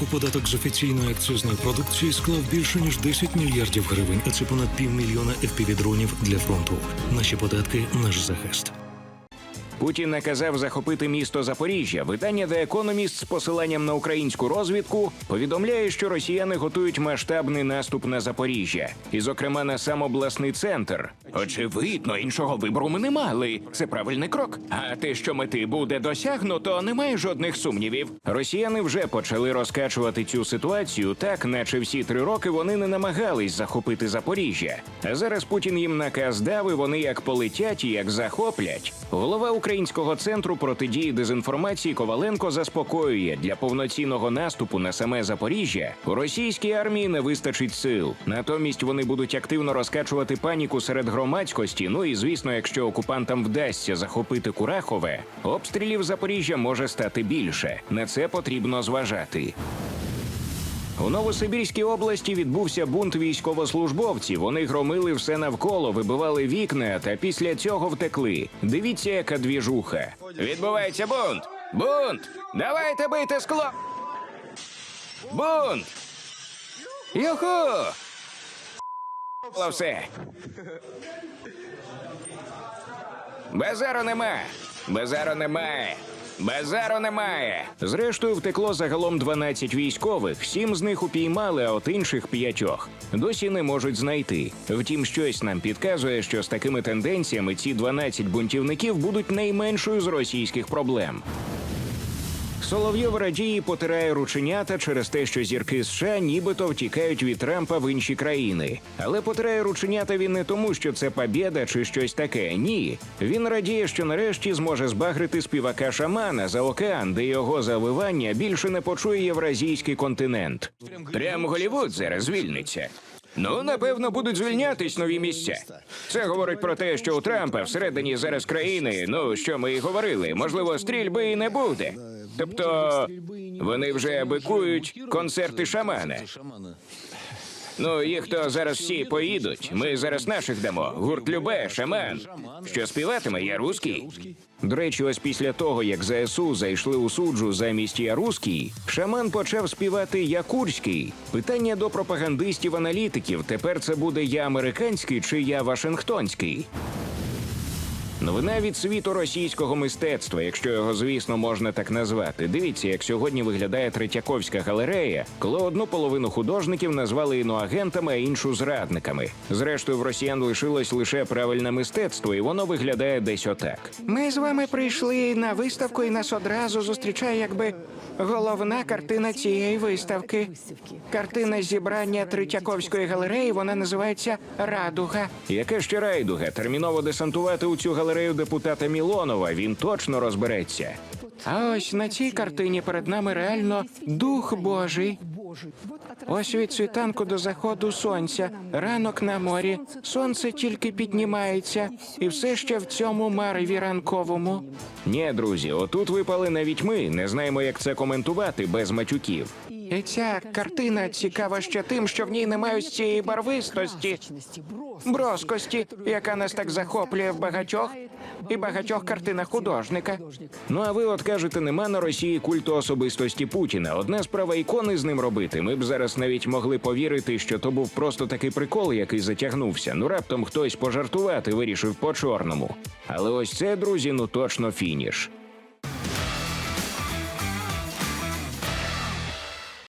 року податок з офіційної акцизної продукції склав більше ніж 10 мільярдів гривень, а це понад півмільйона FPV-дронів для фронту. Наші податки наш захист. Путін наказав захопити місто Запоріжжя. Видання The Economist з посиланням на українську розвідку повідомляє, що росіяни готують масштабний наступ на Запоріжжя, і, зокрема, на сам обласний центр. Очевидно, іншого вибору ми не мали. Це правильний крок. А те, що мети буде досягнуто, немає жодних сумнівів. Росіяни вже почали розкачувати цю ситуацію, так наче всі три роки вони не намагались захопити Запоріжжя. А зараз Путін їм наказ дав, і вони як полетять і як захоплять. Голова Українського центру протидії дезінформації Коваленко заспокоює для повноцінного наступу на саме Запоріжжя у російській армії не вистачить сил. Натомість вони будуть активно розкачувати паніку серед громадськості. Ну і звісно, якщо окупантам вдасться захопити Курахове, обстрілів Запоріжжя може стати більше. На це потрібно зважати. У Новосибірській області відбувся бунт військовослужбовців. Вони громили все навколо, вибивали вікна та після цього втекли. Дивіться, яка двіжуха. Відбувається бунт! Бунт! Давайте бити скло! Бунт! Юху! Все. Базару нема! Базару немає! Базару немає. Зрештою, втекло загалом 12 військових. Сім з них упіймали, а от інших п'ятьох досі не можуть знайти. Втім, щось нам підказує, що з такими тенденціями ці 12 бунтівників будуть найменшою з російських проблем. Соловйов радіє потирає рученята через те, що зірки США нібито втікають від Трампа в інші країни. Але потирає рученята він не тому, що це побєда чи щось таке. Ні. Він радіє, що нарешті зможе збагрити співака шамана за океан, де його завивання більше не почує євразійський континент. Прям Голівуд зараз звільниться. Ну, напевно, будуть звільнятись нові місця. Це говорить про те, що у Трампа всередині зараз країни, ну що ми і говорили, можливо, стрільби і не буде. Тобто вони вже бикують концерти шамана. Ну, їх то зараз всі поїдуть. Ми зараз наших дамо. Гурт Любе, шаман. Що співатиме, я русський. До речі, ось після того, як ЗСУ зайшли у суджу замість я руський, шаман почав співати я курський. Питання до пропагандистів-аналітиків. Тепер це буде я американський чи я вашингтонський. Новина від світу російського мистецтва, якщо його, звісно, можна так назвати. Дивіться, як сьогодні виглядає Третьяковська галерея, коли одну половину художників назвали іноагентами, а іншу зрадниками. Зрештою, в росіян лишилось лише правильне мистецтво, і воно виглядає десь отак. Ми з вами прийшли на виставку, і нас одразу зустрічає, якби головна картина цієї виставки. Картина зібрання Третьяковської галереї. Вона називається Радуга. Яка ще райдуга? Терміново десантувати у цю галерею депутата Мілонова. Він точно розбереться. А ось на цій картині перед нами реально дух Божий. Ось від світанку до заходу сонця, ранок на морі, сонце тільки піднімається, і все ще в цьому мареві ранковому. Ні, друзі, отут випали навіть ми. Не знаємо, як це коментувати без матюків. І ця картина цікава ще тим, що в ній немає ось цієї барвистості, броскості, яка нас так захоплює в багатьох і багатьох картинах художника. Ну а ви от кажете, нема на Росії культу особистості Путіна. Одна справа ікони з ним робити. Ми б зараз навіть могли повірити, що то був просто такий прикол, який затягнувся. Ну раптом хтось пожартувати вирішив по чорному. Але ось це, друзі, ну точно фініш.